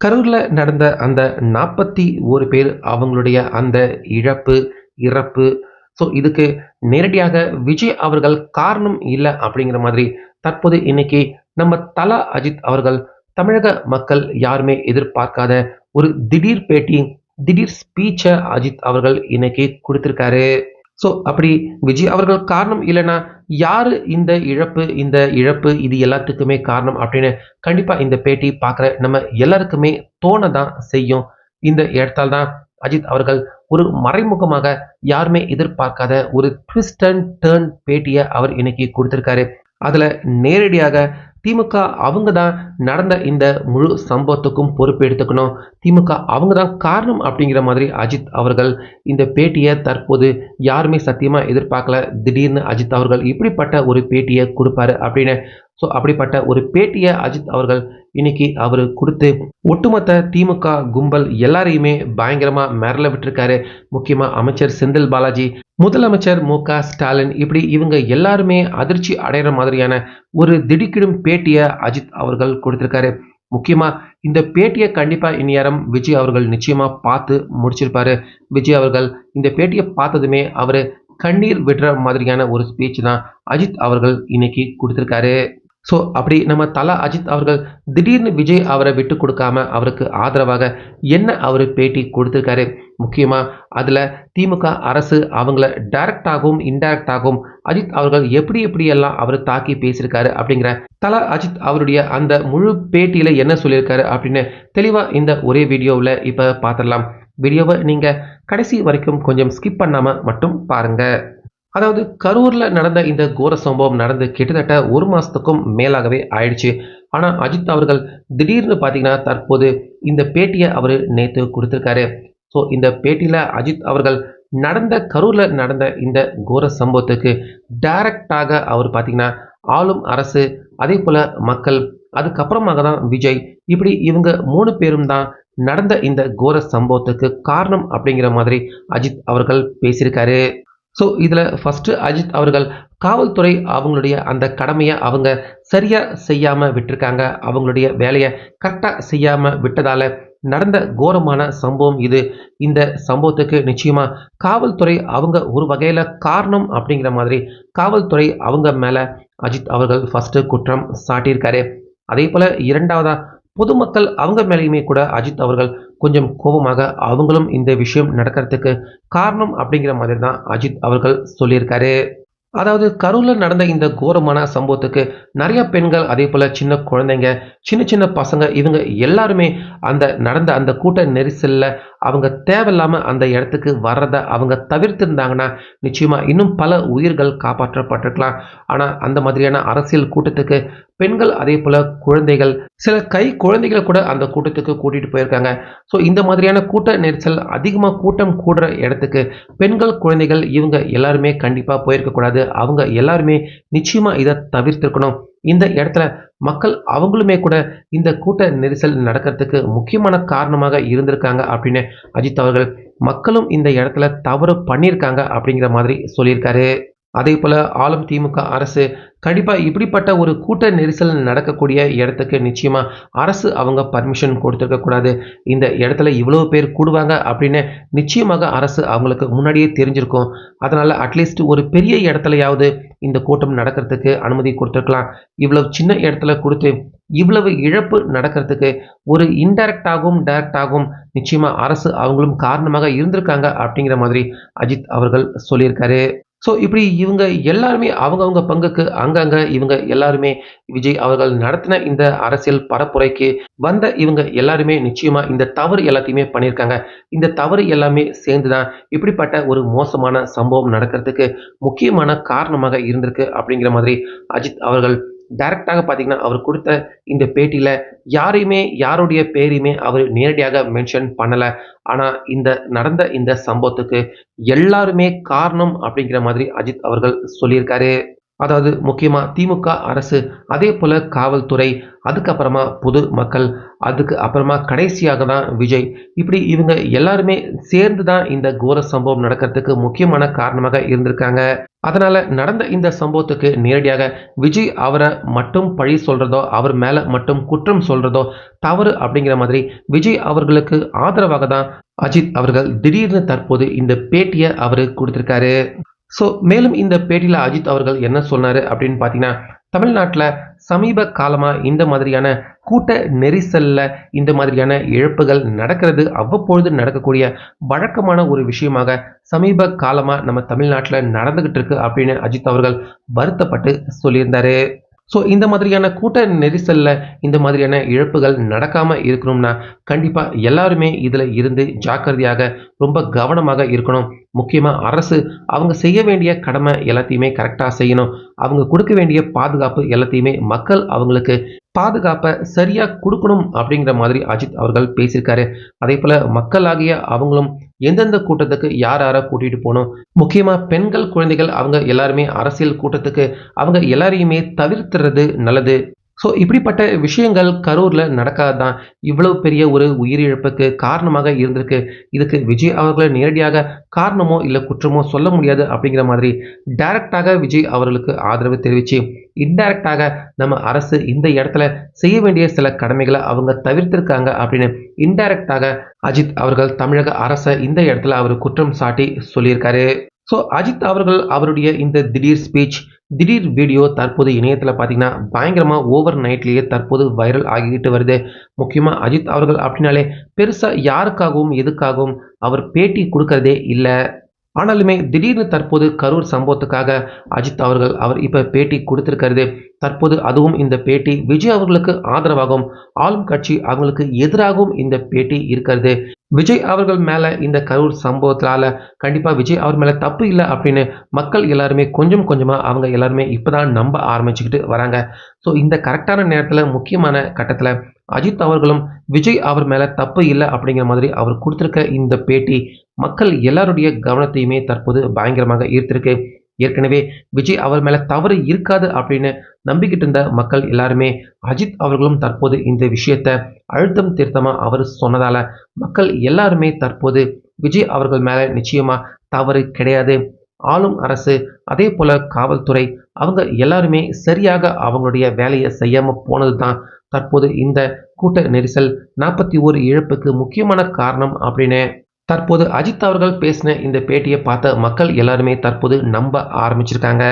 கரூரில் நடந்த அந்த நாற்பத்தி ஒரு பேர் அவங்களுடைய அந்த இழப்பு இறப்பு. ஸோ இதுக்கு நேரடியாக விஜய் அவர்கள் காரணம் இல்லை அப்படிங்கிற மாதிரி தற்போது இன்னைக்கு நம்ம தலா அஜித் அவர்கள் தமிழக மக்கள் யாருமே எதிர்பார்க்காத ஒரு திடீர் பேட்டி திடீர் ஸ்பீச்சை அஜித் அவர்கள் இன்னைக்கு கொடுத்துருக்காரு. ஸோ அப்படி விஜய் அவர்கள் காரணம் இல்லைன்னா யார் இந்த இழப்பு இந்த இழப்பு இது எல்லாத்துக்குமே காரணம் அப்படின்னு கண்டிப்பாக இந்த பேட்டி பார்க்குற நம்ம எல்லாருக்குமே தோண தான் செய்யும். இந்த இடத்தால் தான் அஜித் அவர்கள் ஒரு மறைமுகமாக யாருமே எதிர்பார்க்காத ஒரு ட்விஸ்ட் அண்ட் டேர்ன் பேட்டியை அவர் இன்னைக்கு கொடுத்துருக்காரு. அதில் நேரடியாக திமுக அவங்க தான் நடந்த இந்த முழு சம்பவத்துக்கும் பொறுப்பு எடுத்துக்கணும். திமுக அவங்க தான் காரணம் அப்படிங்கிற மாதிரி அஜித் அவர்கள் இந்த பேட்டியை தற்போது யாருமே சத்தியமாக எதிர்பார்க்கல. திடீர்னு அஜித் அவர்கள் இப்படிப்பட்ட ஒரு பேட்டியை கொடுப்பாரு அப்படின்னு ஸோ அப்படிப்பட்ட ஒரு பேட்டியை அஜித் அவர்கள் இன்னைக்கு அவர் கொடுத்து ஒட்டுமொத்த திமுக கும்பல் எல்லாரையுமே பயங்கரமாக மிரள விட்டுருக்காரு. முக்கியமாக அமைச்சர் செந்தில் பாலாஜி முதலமைச்சர் மு க ஸ்டாலின் இப்படி இவங்க எல்லாருமே அதிர்ச்சி அடைகிற மாதிரியான ஒரு திடுக்கிடும் பேட்டியை அஜித் அவர்கள் கொடுத்துருக்காரு. முக்கியமாக இந்த பேட்டியை கண்டிப்பாக இந்நேரம் விஜய் அவர்கள் நிச்சயமாக பார்த்து முடிச்சிருப்பாரு. விஜய் அவர்கள் இந்த பேட்டியை பார்த்ததுமே அவர் கண்ணீர் விடுற மாதிரியான ஒரு ஸ்பீச் தான் அஜித் அவர்கள் இன்னைக்கு கொடுத்துருக்காரு. ஸோ அப்படி நம்ம தலா அஜித் அவர்கள் திடீர்னு விஜய் அவரை விட்டு கொடுக்காம அவருக்கு ஆதரவாக என்ன அவர் பேட்டி கொடுத்துருக்காரு? முக்கியமாக அதில் திமுக அரசு அவங்கள டைரக்டாகவும் இன்டைரக்டாகவும் அஜித் அவர்கள் எப்படி எப்படியெல்லாம் அவர் தாக்கி பேசியிருக்காரு அப்படிங்கிற தலா அஜித் அவருடைய அந்த முழு பேட்டியில் என்ன சொல்லியிருக்காரு அப்படின்னு தெளிவாக இந்த ஒரே வீடியோவில் இப்போ பார்த்துடலாம். வீடியோவை நீங்கள் கடைசி வரைக்கும் கொஞ்சம் ஸ்கிப் பண்ணாமல் மட்டும் பாருங்கள் அதாவது கரூரில் நடந்த இந்த கோர சம்பவம் நடந்து கிட்டத்தட்ட ஒரு மாதத்துக்கும் மேலாகவே ஆயிடுச்சு. ஆனால் அஜித் அவர்கள் திடீர்னு பார்த்தீங்கன்னா தற்போது இந்த பேட்டியை அவர் நேற்று கொடுத்துருக்காரு. ஸோ இந்த பேட்டியில் அஜித் அவர்கள் நடந்த கரூரில் நடந்த இந்த கோர சம்பவத்துக்கு டைரக்டாக அவர் பார்த்தீங்கன்னா ஆளும் அரசு அதே போல் மக்கள் அதுக்கப்புறமாக தான் விஜய் இப்படி இவங்க மூணு பேரும் தான் நடந்த இந்த கோர சம்பவத்துக்கு காரணம் அப்படிங்கிற மாதிரி அஜித் அவர்கள் பேசியிருக்காரு. ஸோ இதில் ஃபஸ்ட்டு அஜித் அவர்கள் காவல்துறை அவங்களுடைய அந்த கடமையை அவங்க சரியாக செய்யாமல் விட்டுருக்காங்க. அவங்களுடைய வேலையை கரெக்டாக செய்யாமல் விட்டதால் நடந்த கோரமான சம்பவம் இது. இந்த சம்பவத்துக்கு நிச்சயமாக காவல்துறை அவங்க ஒரு வகையில் காரணம் அப்படிங்கிற மாதிரி காவல்துறை அவங்க மேலே அஜித் அவர்கள் ஃபஸ்ட்டு குற்றம் சாட்டியிருக்காரு. அதே போல் இரண்டாவதாக பொதுமக்கள் அவங்க மேலேயுமே கூட அஜித் அவர்கள் கொஞ்சம் கோபமாக அவங்களும் இந்த விஷயம் நடக்கிறதுக்கு காரணம் அப்படிங்கிற மாதிரி தான் அஜித் அவர்கள் சொல்லியிருக்காரு. அதாவது கரூரில் நடந்த இந்த கோரமான சம்பவத்துக்கு நிறைய பெண்கள் அதே போல் சின்ன குழந்தைங்க சின்ன சின்ன பசங்க இவங்க எல்லாருமே அந்த நடந்த அந்த கூட்ட நெரிசலில் அவங்க தேவையில்லாமல் அந்த இடத்துக்கு வர்றதை அவங்க தவிர்த்திருந்தாங்கன்னா நிச்சயமாக இன்னும் பல உயிர்கள் காப்பாற்றப்பட்டிருக்கலாம். ஆனால் அந்த மாதிரியான அரசியல் கூட்டத்துக்கு பெண்கள் அதே போல் குழந்தைகள் சில கை குழந்தைகளை கூட அந்த கூட்டத்துக்கு கூட்டிகிட்டு போயிருக்காங்க. ஸோ இந்த மாதிரியான கூட்ட நெரிசல் அதிகமாக கூட்டம் கூடுற இடத்துக்கு பெண்கள் குழந்தைகள் இவங்க எல்லாருமே கண்டிப்பாக போயிருக்கக்கூடாது. அவங்க எல்லாருமே நிச்சயமாக இதை தவிர்த்திருக்கணும். இந்த இடத்துல மக்கள் அவங்களுமே கூட இந்த கூட்ட நெரிசல் நடக்கிறதுக்கு முக்கியமான காரணமாக இருந்திருக்காங்க அப்படின்னு அஜித் அவர்கள் மக்களும் இந்த இடத்துல தவறு பண்ணியிருக்காங்க அப்படிங்கிற மாதிரி சொல்லியிருக்காரு. அதே போல் ஆளும் திமுக அரசு கண்டிப்பாக இப்படிப்பட்ட ஒரு கூட்ட நெரிசல் நடக்கக்கூடிய இடத்துக்கு நிச்சயமாக அரசு அவங்க பர்மிஷன் கொடுத்துருக்கக்கூடாது இந்த இடத்துல இவ்வளோ பேர் கூடுவாங்க அப்படின்னு நிச்சயமாக அரசு அவங்களுக்கு முன்னாடியே தெரிஞ்சிருக்கும். அதனால் அட்லீஸ்ட் ஒரு பெரிய இடத்துலையாவது இந்த கூட்டம் நடக்கிறதுக்கு அனுமதி கொடுத்துருக்கலாம். இவ்வளவு சின்ன இடத்துல கொடுத்து இவ்வளவு இழப்பு நடக்கிறதுக்கு ஒரு இன்டைரக்டாகவும் டைரக்டாகவும் நிச்சயமாக அரசு அவங்களும் காரணமாக இருந்திருக்காங்க அப்படிங்கிற மாதிரி அஜித் அவர்கள் சொல்லியிருக்காரு. ஸோ இப்படி இவங்க எல்லாருமே அவங்கவுங்க பங்குக்கு அங்கங்கே இவங்க எல்லாருமே விஜய் அவர்கள் நடத்தின இந்த அரசியல் பரப்புரைக்கு வந்த இவங்க எல்லாருமே நிச்சயமா இந்த தவறு எல்லாத்தையுமே பண்ணியிருக்காங்க. இந்த தவறு எல்லாமே சேர்ந்து தான் இப்படிப்பட்ட ஒரு மோசமான சம்பவம் நடக்கிறதுக்கு முக்கியமான காரணமாக இருந்திருக்கு அப்படிங்கிற மாதிரி அஜித் அவர்கள் டைரக்டாக பார்த்தீங்கன்னா அவர் கொடுத்த இந்த பேட்டியில் யாரையுமே யாருடைய பேரையுமே அவர் நேரடியாக மென்ஷன் பண்ணலை. ஆனால் இந்த நடந்த இந்த சம்பவத்துக்கு எல்லாருமே காரணம் அப்படிங்கிற மாதிரி அஜித் அவர்கள் சொல்லியிருக்காரு. அதாவது முக்கியமாக திமுக அரசு அதே போல் காவல்துறை அதுக்கப்புறமா பொது மக்கள் அதுக்கு அப்புறமா கடைசியாக தான் விஜய். இப்படி இவங்க எல்லாருமே சேர்ந்து தான் இந்த கோர சம்பவம் நடக்கிறதுக்கு முக்கியமான காரணமாக இருந்திருக்காங்க. அதனால் நடந்த இந்த சம்பவத்துக்கு நேரடியாக விஜய் அவரை மட்டும் பழி சொல்கிறதோ அவர் மேலே மட்டும் குற்றம் சொல்கிறதோ தவறு அப்படிங்கிற மாதிரி விஜய் அவர்களுக்கு ஆதரவாக தான் அஜித் அவர்கள் திடீர்னு தற்போது இந்த பேட்டியை அவரு கொடுத்திருக்காரு. ஸோ மேலும் இந்த பேட்டியில் அஜித் அவர்கள் என்ன சொன்னார் அப்படின்னு பார்த்தீங்கன்னா தமிழ்நாட்டில் சமீப காலமாக இந்த மாதிரியான கூட்ட நெரிசலில் இந்த மாதிரியான இழப்புகள் நடக்கிறது அவ்வப்பொழுது நடக்கக்கூடிய வழக்கமான ஒரு விஷயமாக சமீப காலமாக நம்ம தமிழ்நாட்டில் நடந்துக்கிட்டு இருக்கு அப்படின்னு அஜித் அவர்கள் வருத்தப்பட்டு சொல்லியிருந்தாரு. ஸோ இந்த மாதிரியான கூட்ட நெரிசலில் இந்த மாதிரியான இழப்புகள் நடக்காமல் இருக்கணும்னா கண்டிப்பாக எல்லாருமே இதில் இருந்து ஜாக்கிரதையாக ரொம்ப கவனமாக இருக்கணும். முக்கியமாக அரசு அவங்க செய்ய வேண்டிய கடமை எல்லாத்தையுமே கரெக்டாக செய்யணும். அவங்க கொடுக்க வேண்டிய பாதுகாப்பு எல்லாத்தையுமே மக்கள் அவங்களுக்கு பாதுகாப்பை சரியாக கொடுக்கணும் அப்படிங்கிற மாதிரி அஜித் அவர்கள் பேசியிருக்காரு. அதே போல் மக்களாகிய அவங்களும் எந்தெந்த கூட்டத்துக்கு யார் யாரை கூட்டிகிட்டு போகணும்? முக்கியமாக பெண்கள் குழந்தைகள் அவங்க எல்லாருமே அரசியல் கூட்டத்துக்கு அவங்க எல்லாரையுமே தவிர்த்துறது நல்லது. ஸோ இப்படிப்பட்ட விஷயங்கள் கரூரில் நடக்காது தான் இவ்வளவு பெரிய ஒரு உயிரிழப்புக்கு காரணமாக இருந்திருக்கு. இதுக்கு விஜய் அவர்களை நேரடியாக காரணமோ இல்லை குற்றமோ சொல்ல முடியாது அப்படிங்கிற மாதிரி டைரக்டாக விஜய் அவர்களுக்கு ஆதரவு தெரிவித்து இன்டைரக்டாக நம்ம அரசு இந்த இடத்துல செய்ய வேண்டிய சில கடமைகளை அவங்க தவிர்த்திருக்காங்க அப்படின்னு இன்டைரக்டாக அஜித் அவர்கள் தமிழக அரசை இந்த இடத்துல அவர் குற்றம் சாட்டி சொல்லியிருக்காரு. ஸோ அஜித் அவர்கள் அவருடைய இந்த திடீர் ஸ்பீச் திடீர் வீடியோ தற்போது இணையத்தில் பார்த்தீங்கன்னா பயங்கரமாக ஓவர் நைட்லேயே தற்போது வைரல் ஆகிக்கிட்டு வருது. முக்கியமாக அஜித் அவர்கள் அப்படின்னாலே பெருசாக யாருக்காகவும் எதுக்காகவும் அவர் பேட்டி கொடுக்கறதே இல்லை. ஆனாலுமே திடீர்னு தற்போது கரூர் சம்பவத்துக்காக அஜித் அவர்கள் அவர் இப்போ பேட்டி கொடுத்துருக்கிறது. தற்போது அதுவும் இந்த பேட்டி விஜய் அவர்களுக்கு ஆதரவாகவும் ஆளும் கட்சி அவங்களுக்கு எதிராகவும் இந்த பேட்டி இருக்கிறது. விஜய் அவர்கள் மேலே இந்த கரூர் சம்பவத்தால் கண்டிப்பாக விஜய் அவர் மேலே தப்பு இல்லை அப்படின்னு மக்கள் எல்லாருமே கொஞ்சம் கொஞ்சமாக அவங்க எல்லாருமே இப்போ தான் நம்ப ஆரம்பிச்சுக்கிட்டு வராங்க. ஸோ இந்த கரெக்டான நேரத்தில் முக்கியமான கட்டத்தில் அஜித் அவர்களும் விஜய் அவர் மேலே தப்பு இல்லை அப்படிங்கிற மாதிரி அவர் கொடுத்துருக்க இந்த பேட்டி மக்கள் எல்லாருடைய கவனத்தையுமே தற்போது பயங்கரமாக ஈர்த்திருக்கு. ஏற்கனவே விஜய் அவர் மேலே தவறு இருக்காது அப்படின்னு நம்பிக்கிட்டு இருந்த மக்கள் எல்லாருமே அஜித் அவர்களும் தற்போது இந்த விஷயத்த அழுத்தம் திருத்தமாக அவர் சொன்னதால மக்கள் எல்லாருமே தற்போது விஜய் அவர்கள் மேலே நிச்சயமா தவறு கிடையாது. ஆளும் அரசு அதே போல காவல்துறை அவங்க எல்லாருமே சரியாக அவங்களுடைய வேலையை செய்யாம போனது தான் தற்போது இந்த கூட்ட நெரிசல். நாற்பத்தி ஓரு இழப்புக்கு முக்கியமான காரணம் அப்படின்னு தற்போது அஜித் அவர்கள் பேசின இந்த பேட்டியை பார்த்த மக்கள் எல்லாருமே தற்போது நம்ப ஆரம்பிச்சிருக்காங்க.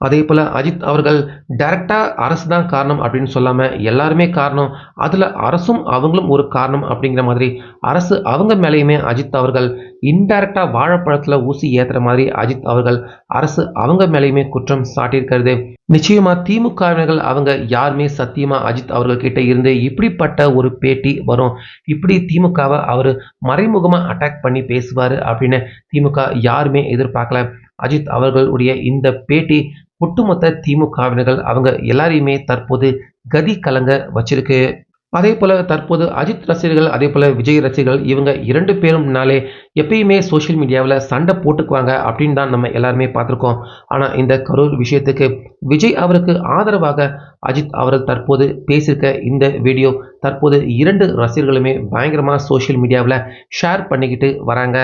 அதே போல் அஜித் அவர்கள் டைரக்டாக அரசு தான் காரணம் அப்படின்னு சொல்லாமல் எல்லாருமே காரணம் அதில் அரசும் அவங்களும் ஒரு காரணம் அப்படிங்கிற மாதிரி அரசு அவங்க மேலேயுமே அஜித் அவர்கள் இன்டைரக்டாக வாழைப்பழத்தில் ஊசி ஏற்றுற மாதிரி அஜித் அவர்கள் அரசு அவங்க மேலேயுமே குற்றம் சாட்டியிருக்கிறது. நிச்சயமாக திமுகவினர்கள் அவங்க யாருமே சத்தியமாக அஜித் அவர்கள் கிட்ட இருந்து இப்படிப்பட்ட ஒரு பேட்டி வரும். இப்படி திமுகவை அவர் மறைமுகமாக அட்டாக் பண்ணி பேசுவார் அப்படின்னு திமுக யாருமே எதிர்பார்க்கல. அஜித் அவர்களுடைய இந்த பேட்டி ஒட்டுமொத்த திமுகவினர்கள் அவங்க எல்லாரையுமே தற்போது கதி கலங்க வச்சிருக்கு. அதே போல் தற்போது அஜித் ரசிகர்கள் அதே போல் விஜய் ரசிகர்கள் இவங்க இரண்டு பேரும்னாலே எப்பயுமே சோஷியல் மீடியாவில் சண்டை போட்டுக்குவாங்க அப்படின்னு தான் நம்ம எல்லாருமே பார்த்துருக்கோம். ஆனால் இந்த கரூர் விஷயத்துக்கு விஜய் அவருக்கு ஆதரவாக அஜித் அவர்கள் தற்போது பேசியிருக்க இந்த வீடியோ தற்போது இரண்டு ரசிகர்களுமே பயங்கரமாக சோஷியல் மீடியாவில் ஷேர் பண்ணிக்கிட்டு வராங்க.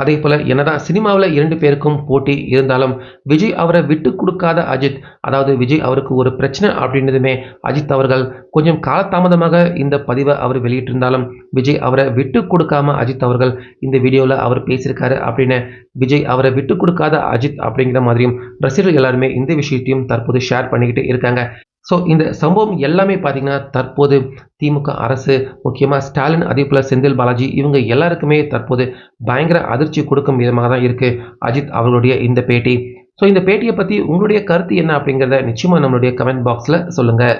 அதே போல் என்னதான் சினிமாவில் இரண்டு பேருக்கும் போட்டி இருந்தாலும் விஜய் அவரை விட்டு கொடுக்காத அஜித் அதாவது விஜய் அவருக்கு ஒரு பிரச்சனை அப்படின்றதுமே அஜித் அவர்கள் கொஞ்சம் காலதாமதமாக இந்த பதிவை அவர் வெளியிட்டிருந்தாலும் விஜய் அவரை விட்டு கொடுக்காம அஜித் அவர்கள் இந்த வீடியோவில் அவர் பேசியிருக்காரு அப்படின்னு விஜய் அவரை விட்டு கொடுக்காத அஜித் அப்படிங்கிற மாதிரியும் ரசிகர்கள் எல்லாருமே இந்த விஷயத்தையும் தற்போது ஷேர் பண்ணிக்கிட்டு இருக்காங்க. ஸோ இந்த சம்பவம் எல்லாமே பார்த்தீங்கன்னா தற்போது திமுக அரசு முக்கியமாக ஸ்டாலின் அதே போல் செந்தில் பாலாஜி இவங்க எல்லாருக்குமே தற்போது பயங்கர அதிர்ச்சி கொடுக்கும் விதமாக தான் இருக்குது அஜித் அவர்களுடைய இந்த பேட்டி. ஸோ இந்த பேட்டியை பற்றி உங்களுடைய கருத்து என்ன அப்படிங்கிறத நிச்சயமாக நம்மளுடைய கமெண்ட் பாக்ஸில் சொல்லுங்கள்